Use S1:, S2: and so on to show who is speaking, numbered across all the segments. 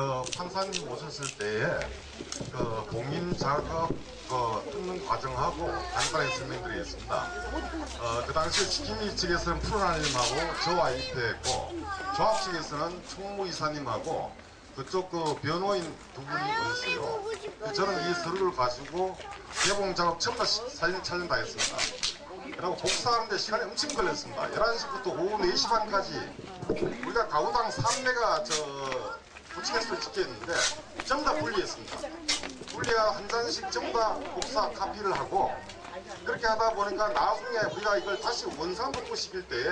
S1: 그 판사님 오셨을 때에 그 공인 자격 그 뜯는 과정하고 간단히 설명드리겠습니다. 어, 그 당시 지킴이 측에서는 푸른하님하고 저와 입회했고 조합 측에서는 총무이사님하고 그쪽 그 변호인 두 분이 오셨어요. 그 저는 이 서류를 가지고 개봉 작업 시- 사진 촬영 다 했습니다. 그리고 복사하는데 시간이 엄청 걸렸습니다. 11시부터 오후 4시 반까지 우리가 가구당 3매가 저 부치개수를 지켰는데 전부 다 분리했습니다. 분리가 한 잔씩 전부 다 복사 카피를 하고 그렇게 하다 보니까 나중에 우리가 이걸 다시 원상 복구시킬 때에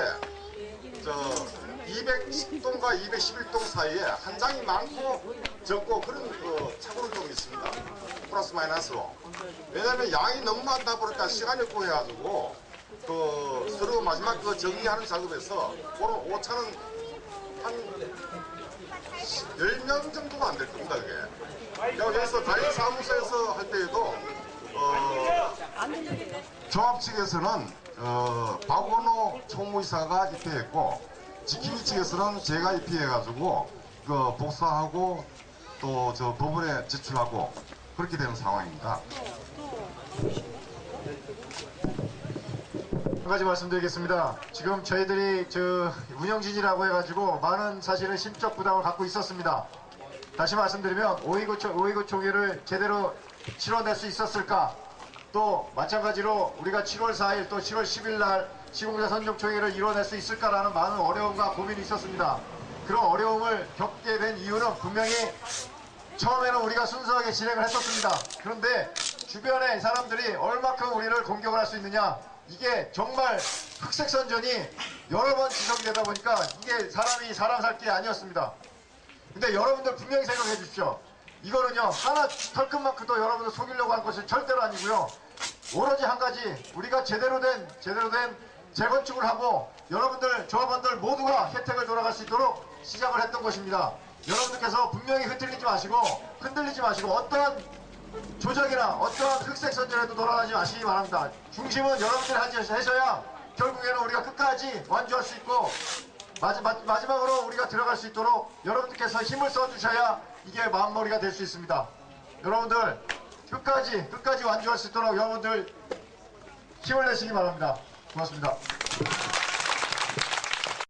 S1: 저 210동과 211동 사이에 한 장이 많고 적고 그런 그 착오를 좀 있습니다. 플러스 마이너스로. 왜냐하면 양이 너무 많다 보니까 시간이 없고 해가지고 그 서류 마지막 그 정리하는 작업에서 오늘 오차는 한 10명 정도가 안 될 겁니다, 그게. 여기서 다른 사무소에서 할 때에도, 어, 조합 측에서는, 어, 박원호 총무이사가 입회했고, 지킴이 측에서는 제가 입회해가지고, 그, 복사하고, 또 저 법원에 제출하고, 그렇게 되는 상황입니다.
S2: 한 가지 말씀드리겠습니다. 지금 저희들이 저 운영진이라고 해가지고 많은 사실은 심적 부담을 갖고 있었습니다. 다시 말씀드리면 5.29 총- 5.29 총회를 제대로 치러낼 수 있었을까? 또 마찬가지로 우리가 7월 4일 또 7월 10일 날 시공자 선정 총회를 이뤄낼 수 있을까라는 많은 어려움과 고민이 있었습니다. 그런 어려움을 겪게 된 이유는 분명히 처음에는 우리가 순수하게 진행을 했었습니다. 그런데 주변의 사람들이 얼마큼 우리를 공격을 할 수 있느냐 이게 정말 흑색 선전이 여러 번 지속이 되다 보니까 이게 사람이 사람 살 게 아니었습니다. 근데 여러분들 분명히 생각해 주십시오. 이거는요 하나 털끝만큼도 여러분들 속이려고 한 것이 절대로 아니고요. 오로지 한 가지 우리가 제대로 된 제대로 된 재건축을 하고 여러분들 조합원들 모두가 혜택을 돌아갈 수 있도록 시작을 했던 것입니다. 여러분들께서 분명히 흔들리지 마시고 흔들리지 마시고 어떠한 조작이나 어떠한 흑색 선전에도 돌아가지 마시기 바랍니다. 중심은 여러분들이 하셔야 결국에는 우리가 끝까지 완주할 수 있고 마지, 마, 마지 막으로 우리가 들어갈 수 있도록 여러분들께서 힘을 써주셔야 이게 마음머리가 될 수 있습니다. 여러분들 끝까지 끝까지 완주할 수 있도록 여러분들 힘을 내시기 바랍니다. 고맙습니다.